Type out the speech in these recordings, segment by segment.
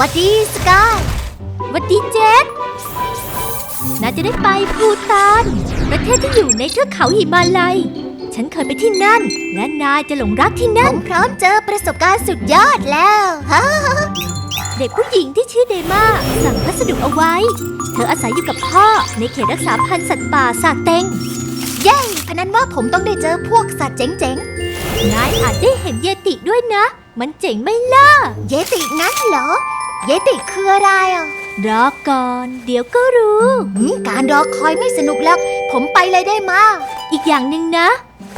วัสดีสกายหวัดดีเจษนายจะได้ไปภูตาน ประเทศที่อยู่ในเทือกเขาหิมาลัย ฉันเคยไปที่นั่น และนายจะหลงรักที่ผนั่นมพร้อมเจอประสบการณ์สุดยอดแล้วฮะเด็กผู้หญิงที่ชื่อเดมาสั่งพัสดุเอาไว้ เธออาศัยอยู่กับพ่อในเขตรักษาพันธุ์สัตว์ป่าสาเต็งเย้พนันว่าผมต้องได้เจอพวกสัตว์เจ๋งนายอาจได้เห็นเยติด้วยนะ มันเจ๋งไหม่ล่ะๆเยติงั้นเหรอ เยติคืออะไรอะรอก่อน เดี๋ยวก็รู้หืมการรอคอยไม่สนุกแล้ว ผมไปเลยได้มา อีกอย่างหนึ่งนะ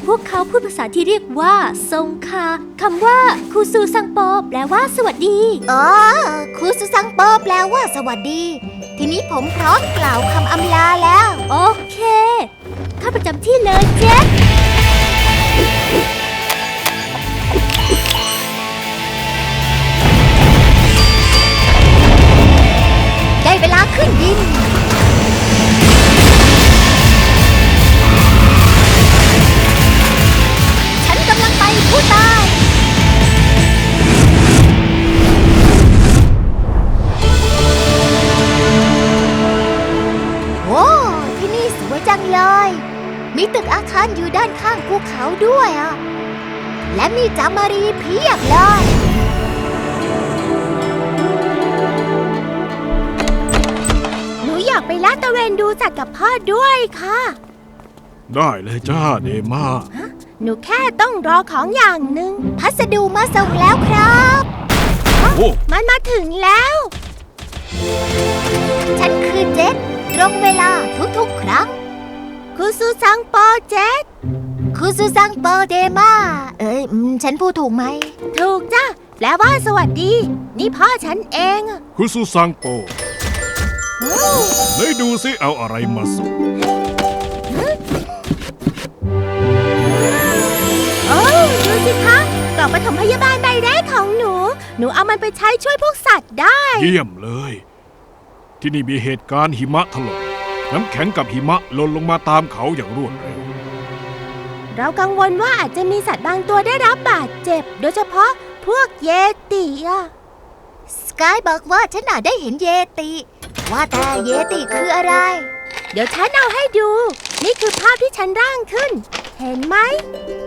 พวกเขาพูดภาษาที่เรียกว่าทรงคาคำว่าคูซูซังโปแปลว่าสวัสดี อ๋อครูสุซังโปแปลว่าสวัสดี ทีนี้ผมพร้อมกล่าวคำอำลาแล้ว โอเค เข้าประจำที่เลยเจ๊ จามารีเพียบเลย หนูอยากไปลาดตระเวนดูสัตว์กับพ่อด้วยค่ะ ได้เลยจ้าเดมาหนูแค่ต้องรอของอย่างหนึ่งพัสดุมาส่งแล้วครับ โอ้มันมาถึงแล้ว ฉันคือเจ็ดตรงเวลาทุกๆ ครั้ง คุซูซังโปเจ็ดคุซูซังโปเดมา เอ้ยอืม ฉันพูดถูกไหม ถูกจ้ะแปลว่าสวัสดี นี่พ่อฉันเองคุซูซังโปไหนดูสิเอาอะไรมาส่งโอ้ดูสิคะกล่องปฐมพยาบาลใบแรกของหนู หนูเอามันไปใช้ช่วยพวกสัตว์ได้ เยี่ยมเลย ที่นี่มีเหตุการณ์หิมะถล่มน้ำแข็งกับหิมะหล่นลงมาตามเขาอย่างรวดเร็ว เรากังวลว่าอาจจะมีสัตว์บางตัวได้รับบาดเจ็บ โดยเฉพาะพวกเยติอะสกายบอกว่าฉันอาจได้เห็นเยติ ว่าแต่เยติคืออะไร เดี๋ยวฉันเอาให้ดู นี่คือภาพที่ฉันร่างขึ้น เห็นไหม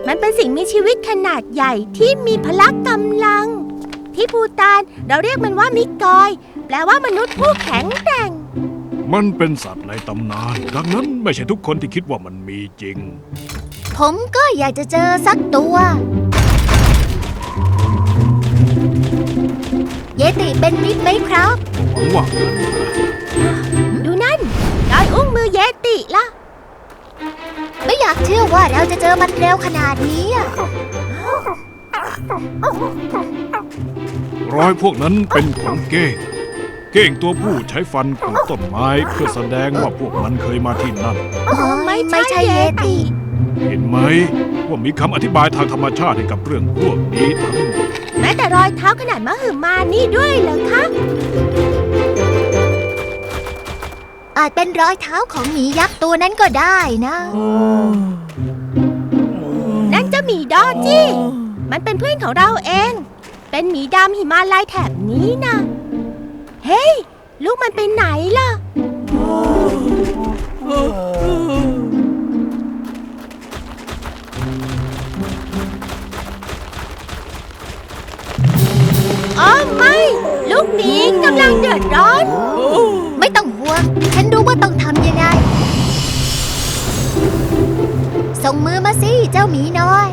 มันเป็นสิ่งมีชีวิตขนาดใหญ่ที่มีพละกำลัง ที่ภูตานเราเรียกมันว่ามิกอย แปลว่ามนุษย์ผู้แข็งแกร่ง มันเป็นสัตว์ในตำนาน ดังนั้นไม่ใช่ทุกคนที่คิดว่ามันมีจริง ผมก็อยากจะเจอสักตัว เยติเป็นมิตรไหมครับ หวังว่างั้นนะดูนั่นรอยอุ้งมือเยติล่ะ ไม่อยากเชื่อว่าเราจะเจอมันเร็วขนาดนี้อะรอยพวกนั้นเป็นของเก้ง เก้งตัวผู้ใช้ฟันขูดต้นไม้เพื่อแสดงว่าพวกมันเคยมาที่นั่น ไม่ไม่ใช่เยติ เห็นไหมว่ามีคำอธิบายทางธรรมชาติให้กับเรื่องพวกนี้ทั้งหมด แม้แต่รอยเท้าขนาดมหึมานี่ด้วยเหรอคะ อาจเป็นรอยเท้าของหมียักษ์ตัวนั้นก็ได้นะ นั่นเจะหมีดอจี้ มันเป็นเพื่อนของเราเอง เป็นหมีดำหิมาลัยแถบนี้นะ เฮ้ย ลูกมันไปไหนล่ะ อ๋อไม่ ลูกหมีกำลังเดือดร้อน ไม่ต้องห่วง ฉันรู้ว่าต้องทำยังไง ส่งมือมาสิ เจ้าหมีน้อย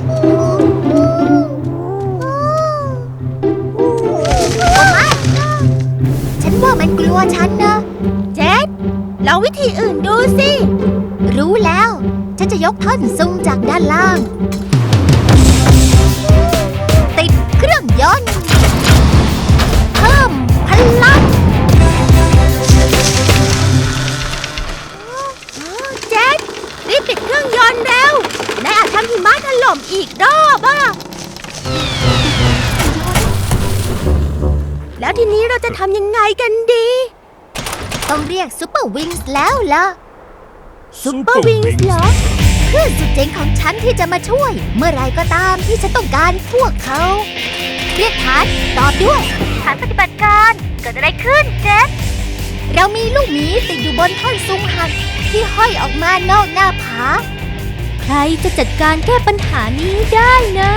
ว่ามันกลัวฉันนะ เจ็ดลองวิธีอื่นดูสิ รู้แล้ว ฉันจะยกท่อนซุงจากด้านล่าง ติดเครื่องยนต์เพิ่มพลังเจ็ดรีบปิดเครื่องยนต์เร็วนายอาจทำหิมะถล่มอีกรอบอะ แล้วทีนี้เราจะทำยังไงกันดี ต้องเรียกซูเปอร์วิงส์แล้วล่ะซูเปอร์วิงส์เหรอเพื่อนสุดเจ๋งของฉันที่จะมาช่วย เมื่อไรก็ตามที่ฉันต้องการพวกเขา เรียกฐานตอบด้วย ฐานปฏิบัติการเกิดอะไรขึ้นเจสเรามีลูกหมีติดอยู่บนท่อนซุงหักที่ห้อยออกมานอกหน้าผา ใครจะจัดการแก้ปัญหานี้ได้นะ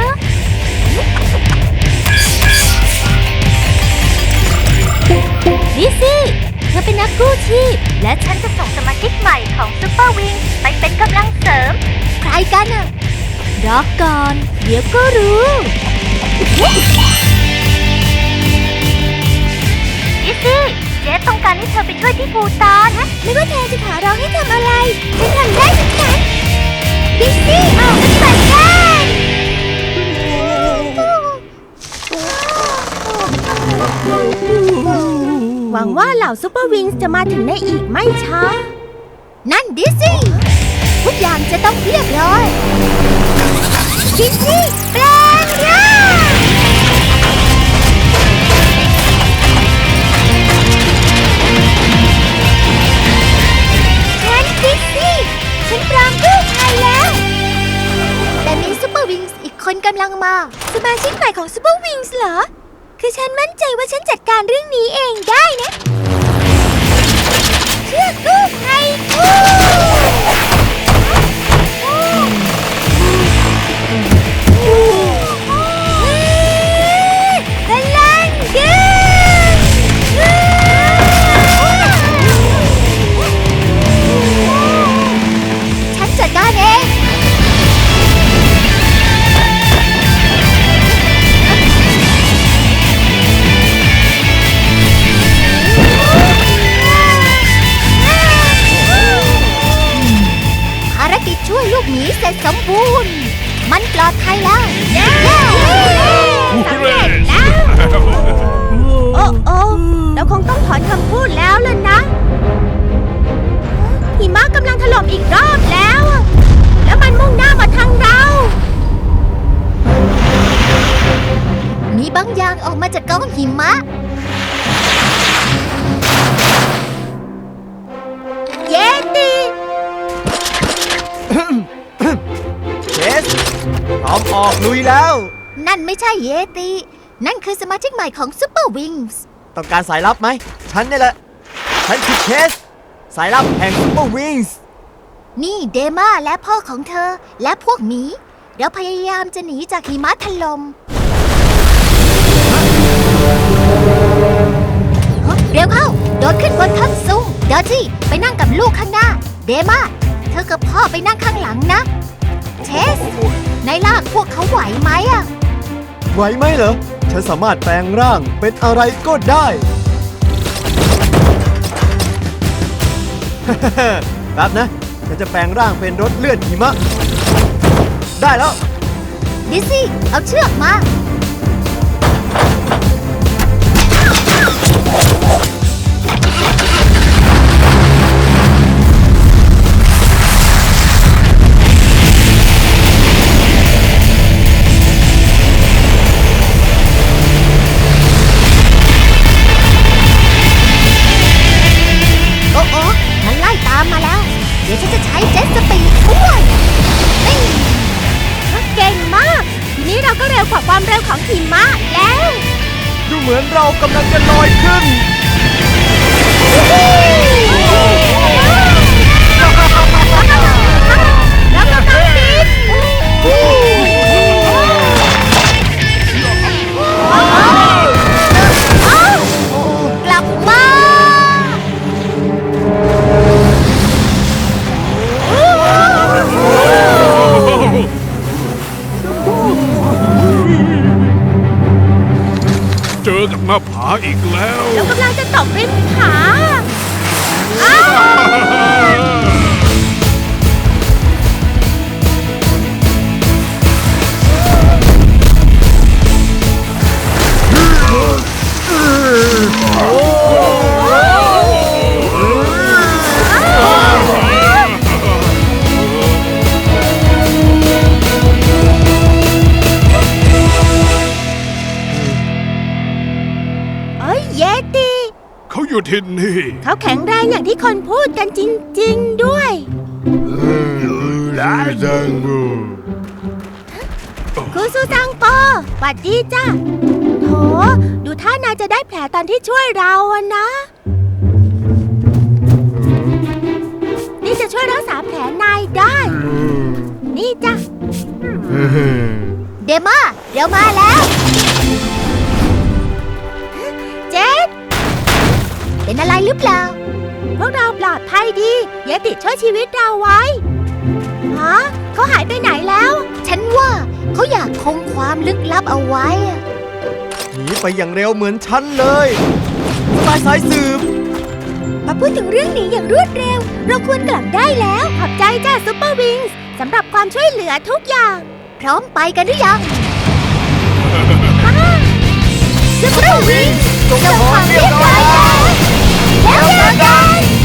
ดิซี่ เธอเป็นนักกู้ชีพ และฉันจะส่งสมาชิกใหม่ของซูเปอร์วิงไปเป็นกำลังเสริม ใครกันอะรอก่อน เดี๋ยวก็รู้ดิซี่ เจ๊ต้องการให้เธอไปช่วยที่ภูตานะไม่ว่าเธอจะขอร้องให้ทำอะไรฉันทำได้ทุกอย่างดิซี่ออกปฏิบัติการ หวังว่าเหล่าซูเปอร์วิงจะมาถึงในอีกไม่ช้า นั่นดิซี่ทุกอย่างจะต้องเรียบร้อยดิซี่แปลงร่างฉันดิสซี่ฉันปลอมกู้ภัยแล้ว แต่มีซูเปอร์วิงส์อีกคนกำลังมา สมาชิกใหม่ของซูเปอร์วิงส์เหรอ คือฉันมั่นใจว่าฉันจัดการเรื่องนี้เองได้นะ เชือกกู้ภัยกู้ อดภัยแล้ว เย้สำเร็จแล้ว โอ้โอ้เราคงต้องถอนคำพูดแล้วล่ะนะ หิมะกำลังถล่มอีกรอบแล้วอะแล้วมันมุ่งหน้ามาทางเรา มีบางอย่างออกมาจากก้อนหิมะ อมออกลุยแล้ว นั่นไม่ใช่เยติ นั่นคือสมาชิกใหม่ของซูเปอร์วิงส์ต้องการสายลับไหม ฉันนี่แหละ ฉันคือเคส สายลับแห่งซูเปอร์วิงส์นี่เดม่าและพ่อของเธอและพวกหมีเราพยายามจะหนีจากหิมะถล่มฮะเร็วเข้า โดดขึ้นบนท่อนสูงเดอร์จี้ไปนั่งกับลูกข้างหน้า เดม่าเธอกับพ่อไปนั่งข้างหลังนะ เชสในลากพวกเขาไหวไหมอะไหวไหมเหรอ ฉันสามารถแปลงร่างเป็นอะไรก็ได้แป๊บนะ ฉันจะแปลงร่างเป็นรถเลื่อนหิมะ ได้แล้ว ดิซี่ เอาเชือกมา เรากำลังจะลอยขึ้น หน้าผาอีกแล้ว เรากำลังจะตกริมผาเที่นี่ เขาแข็งแรงอย่างที่คนพูดกันจริง ๆ ด้วย ครูซูซังโปหวัดดีจ้าโถดูท่านายจะได้แผลตอนที่ช่วยเราอะนะ นี่จะช่วยรักษาแผลนายได้ นี่จ้ะ เดม่าเดี๋ยวมาแล้ว เหรือเปล่า พวกเราปลอดภัยดีเยติช่วยชีวิตเราไว้ ฮะเขาหายไปไหนแล้ว ฉันว่าเขาอยากคงความลึกลับเอาไว้อะหนีไปอย่างเร็วเหมือนฉันเลยสายสายสืบ มาพูดถึงเรื่องนี้อย่างรวดเร็ว เราควรกลับได้แล้ว ขอบใจจ้าซุปเปอร์วิงส์สำหรับความช่วยเหลือทุกอย่าง พร้อมไปกันหรือยังซุปเปอร์วิงส์จงขอเรียบร้อย お願い。